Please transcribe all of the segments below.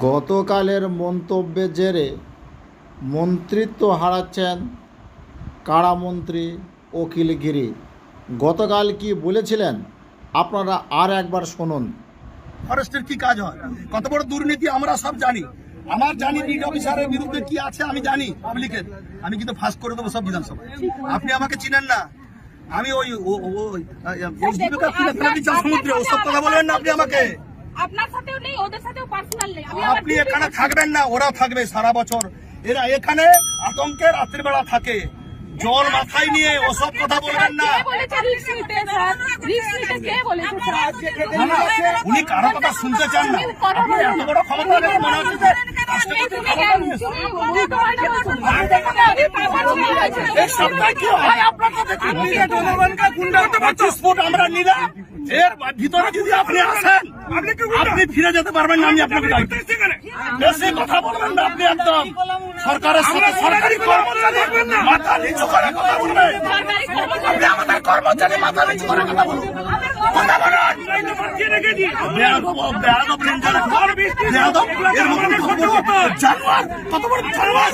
গতকালের মন্তব্যের জেরে মন্ত্রিত্ব হারাচ্ছেন কারামন্ত্রী অখিলগিরি গতকাল কি বলেছিলেন আপনারা আর একবার শুনুন ফরেস্টের কি কাজ হয় কত বড় দুর্নীতি আমরা সব জানি আমার জানি বিড অফিসারের বিরুদ্ধে কি আছে আমি জানি পাবলিকের আমি কিন্তু ফাঁস করে দেবো সব বিধানসভা আপনি আমাকে চিনেন না আমি ওই সমুদ্রে ওসব কথা বলবেন না আপনি আমাকে আপনার সাথেও নেই ওদের সাথেও পার্সোনাল নেই। আপনি এখানে থাকবেন না ওরা থাকবে সারা বছর। এরা এখানে আতঙ্কে রাত্রিবেলা থাকে। জল মাথায় নিয়ে ওসব কথা বলবেন না। উনি কারও কথা শুনতে চান না। আপনি এত বড় ক্ষমতা মনে হচ্ছে হয়? আমরা নিলাম। এর ভিতরে যদি আপনি আসেন আপনি ফিরে যেতে পারবেন না আমি আপনাকে বেশি কথা বলবেন না আপনি একদম। সরকারের সাথে সরকারি কর্মচারী মাথা নিচু করে কথা বলবেন আপনি আমাদের কর্মচারী মাথা নিচু করে কথা বলুন। কথা বলুন। কত বড় জানোয়ার,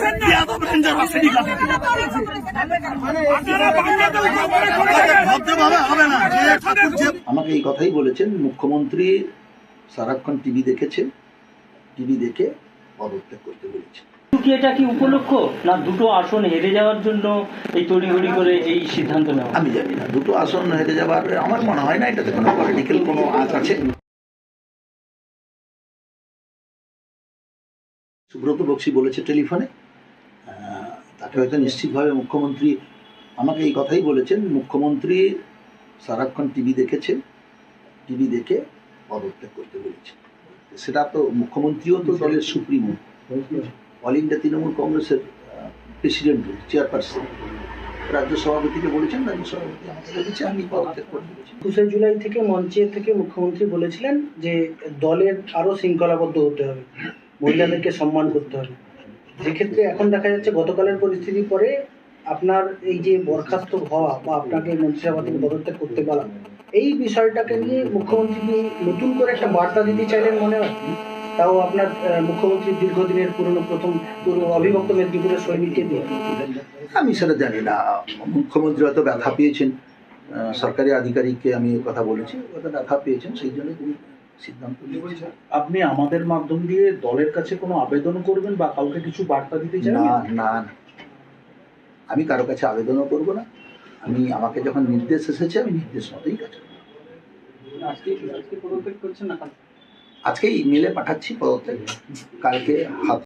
আছে ঠিক আছে। ভদ্রভাবে হবে না, যে ঠাকুর যে- আমাকে এই কথাই বলেছেন মুখ্যমন্ত্রী সারাক্ষণ টিভি দেখেছেন টিভি দেখে পদত্যাগ করতে বলেছেন। কি এটা কি উপলক্ষ না দুটো আসন হেরে যাওয়ার জন্য এই তড়িঘড়ি করে এই সিদ্ধান্ত নেওয়া আমি জানি না দুটো আসন হেরে যাবার আমার মনে হয় না এটাতে কোনো পলিটিক্যাল কোনো আজ আছে। সুব্রত বক্সি বলেছে টেলিফোনে। হয়তো নিশ্চিতভাবে মুখ্যমন্ত্রী আমাকে এই কথাই বলেছেন, মুখ্যমন্ত্রী সারাক্ষণ টিভি দেখেছেন টিভি দেখে পদত্যাগ করতে বলেছেন সেটা তো মুখ্যমন্ত্রীও তো দলের সুপ্রিমো। অল ইন্ডিয়া তৃণমূল কংগ্রেসের প্রেসিডেন্ট, চেয়ারপারসন। রাজ্য সভাপতিকে বলেছেন, রাজ্য সভাপতি আমাকে বলেছে, আমি পদত্যাগ করতে বলেছি। একুশে জুলাই থেকে মঞ্চে থেকে মুখ্যমন্ত্রী বলেছিলেন যে দলের আরও শৃঙ্খলাবদ্ধ হতে হবে। মহিলাদেরকে সম্মান করতে হবে। যেক্ষেত্রে এখন দেখা যাচ্ছে গতকালের পরিস্থিতির পরে আপনার এই যে বরখাস্ত হওয়া বা আপনাকে মন্ত্রিসভা থেকে পদত্যাগ করতে বলা এই বিষয়টাকে নিয়ে মুখ্যমন্ত্রী নতুন করে একটা বার্তা দিতে চাইলেন মনে হয়? তাও আপনার আহ, মুখ্যমন্ত্রীর দীর্ঘদিনের পুরনো প্রথম পুরো অবিভক্ত মেদিনীপুরের সৈনিককে দিয়ে। আমি সেটা জানি না। মুখ্যমন্ত্রী হয়তো ব্যথা পেয়েছেন। সরকারি আধিকারিককে আমি কথা বলেছি হয়তো ব্যথা পেয়েছেন সেই জন্য তিনি সিদ্ধান্ত আপনি আমাদের মাধ্যম দিয়ে দলের কাছে কোনো আবেদন করবেন বা কাউকে কিছু বার্তা দিতে না না না। আমি কারও কাছে আবেদনও করব না। আমি আমাকে যখন নির্দেশ এসেছে আমি নির্দেশ মতোই কাজ করব। আজকে আজকে পদত্যাগ করছেন না আজকে ইমেলে পাঠাচ্ছি পদত্যাগ। কালকে হাত